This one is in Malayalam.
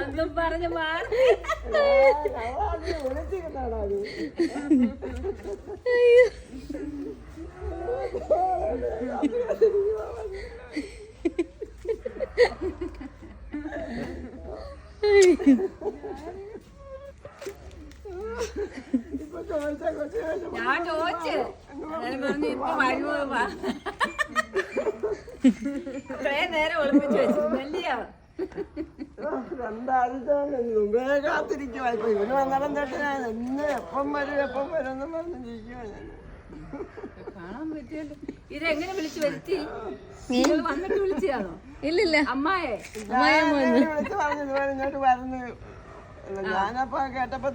ഒന്നും പറഞ്ഞു മാറി അയ്യോ. ഞാൻ ചോദിച്ചു. പറഞ്ഞു ഇപ്പൊ വരുമോ. കുറേ നേരം ഒളിപ്പിച്ചു വെച്ചു. വലിയ കാത്തിരിക്കുവാ ഇപ്പൊ ഇവന് വന്നപ്പം തൊട്ട് ഞാൻ എന്ന് എപ്പം വരും എപ്പം വരും എന്ന് പറഞ്ഞ് ഞാൻ കാണാൻ പറ്റിയല്ലോ ഇതെങ്ങനെ വിളിച്ചു വരുത്തി? നിങ്ങൾ വന്നിട്ട് വിളിച്ചതാണോ? ഇല്ലില്ല. അമ്മായെ. പറഞ്ഞു ഇങ്ങോട്ട് വരുന്നു. ഞാനപ്പോ കേട്ടപ്പോ